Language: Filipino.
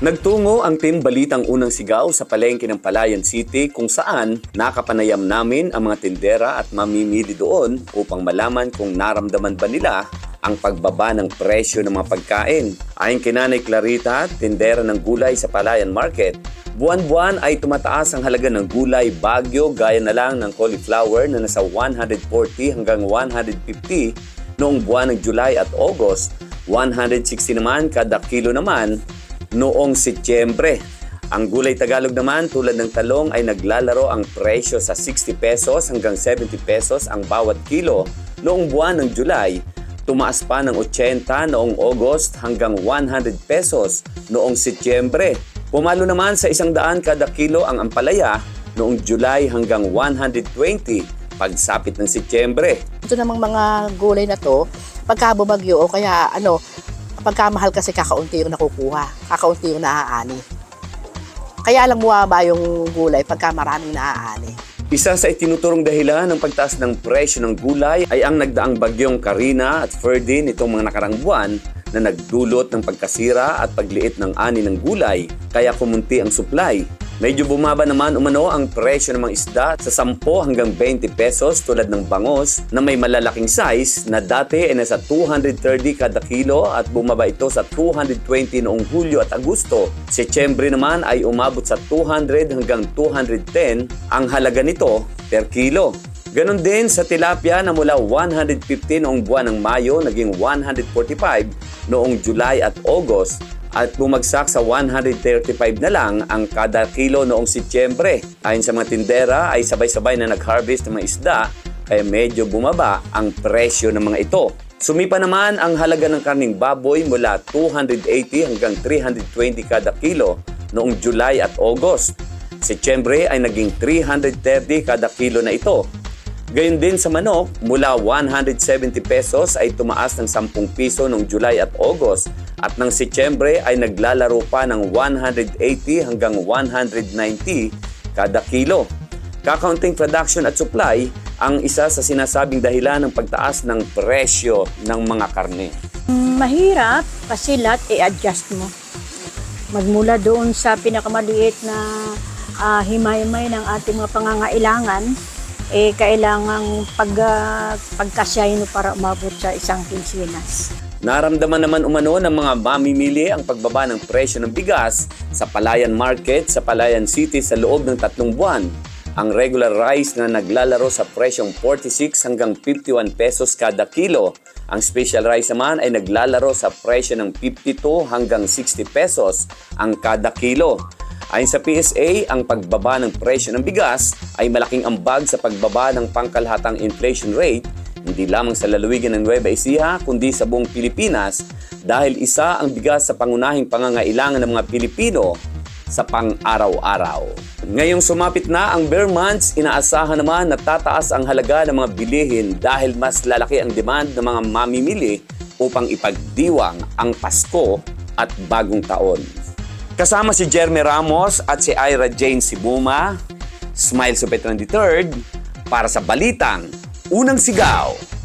Nagtungo ang Team Balitang Unang Sigaw sa palengke ng Palayan City kung saan nakapanayam namin ang mga tindera at mamimili doon upang malaman kung naramdaman ba nila ang pagbaba ng presyo ng mga pagkain. Ayon kay Nanay Clarita, tindera ng gulay sa Palayan Market, buwan-buwan ay tumataas ang halaga ng gulay bagyo gaya na lang ng cauliflower na nasa 140 hanggang 150 noong buwan ng July at August, 160 naman kada kilo naman noong Setyembre. Ang gulay Tagalog naman tulad ng talong ay naglalaro ang presyo sa 60 pesos hanggang 70 pesos ang bawat kilo noong buwan ng July. Tumaas pa ng 80 noong August hanggang 100 pesos noong Setyembre. Pumalo naman sa 100 kada kilo ang ampalaya noong July hanggang 120 pagsapit ng Setyembre. Ito namang mga gulay na to, pagka bumagyo o kaya ano, pagka mahal kasi kakaunti yung nakukuha, kakaunti yung naaani. Kaya lang bumaba yung gulay pagka maraming naaani. Isa sa itinuturong dahilan ng pagtaas ng presyo ng gulay ay ang nagdaang bagyong Karina at Ferdy nitong mga nakarang buwan na nagdulot ng pagkasira at pagliit ng ani ng gulay kaya kumunti ang supply. Medyo bumaba naman umano ang presyo ng mga isda sa 10 hanggang 20 pesos tulad ng bangos na may malalaking size na dati ay nasa 230 kada kilo at bumaba ito sa 220 noong Hulyo at Agosto. Setyembre naman ay umabot sa 200 hanggang 210 ang halaga nito per kilo. Ganon din sa tilapia na mula 150 noong buwan ng Mayo naging 145 noong July at August at bumagsak sa 135 na lang ang kada kilo noong Setyembre. Ayon sa mga tindera ay sabay-sabay na nag-harvest ng mga isda kaya medyo bumaba ang presyo ng mga ito. Sumipa naman ang halaga ng karning baboy mula 280 hanggang 320 kada kilo noong July at August. Setyembre ay naging 330 kada kilo na ito. Gayon din sa manok, mula 170 pesos ay tumaas ng 10 piso noong July at August at ng Setyembre ay naglalaro pa ng 180 hanggang 190 kada kilo. Kakaunting production at supply ang isa sa sinasabing dahilan ng pagtaas ng presyo ng mga karne. Mahirap kasi lahat i-adjust mo. Magmula doon sa pinakamaliit na ah, himay-himay ng ating mga pangangailangan, eh kailangang pag, uh, pagkasyahin para umabot sa isang kinsinas. Naramdaman naman umano ng mga mamimili ang pagbaba ng presyo ng bigas sa Palayan Market sa Palayan City sa loob ng tatlong buwan. Ang regular rice na naglalaro sa presyong 46 hanggang 51 pesos kada kilo. Ang special rice naman ay naglalaro sa presyo ng 52 hanggang 60 pesos ang kada kilo. Ayon sa PSA, ang pagbaba ng presyo ng bigas ay malaking ambag sa pagbaba ng pangkalahatang inflation rate hindi lamang sa lalawigan ng Nueva Ecija kundi sa buong Pilipinas dahil isa ang bigas sa pangunahing pangangailangan ng mga Pilipino sa pang-araw-araw. Ngayong sumapit na ang bear months, inaasahan naman na tataas ang halaga ng mga bilihin dahil mas lalaki ang demand ng mga mamimili upang ipagdiwang ang Pasko at Bagong Taon. Kasama si Jeremy Ramos at si Ira Jane Sibuma, Smile Supet 23rd, para sa Balitang Unang Sigaw.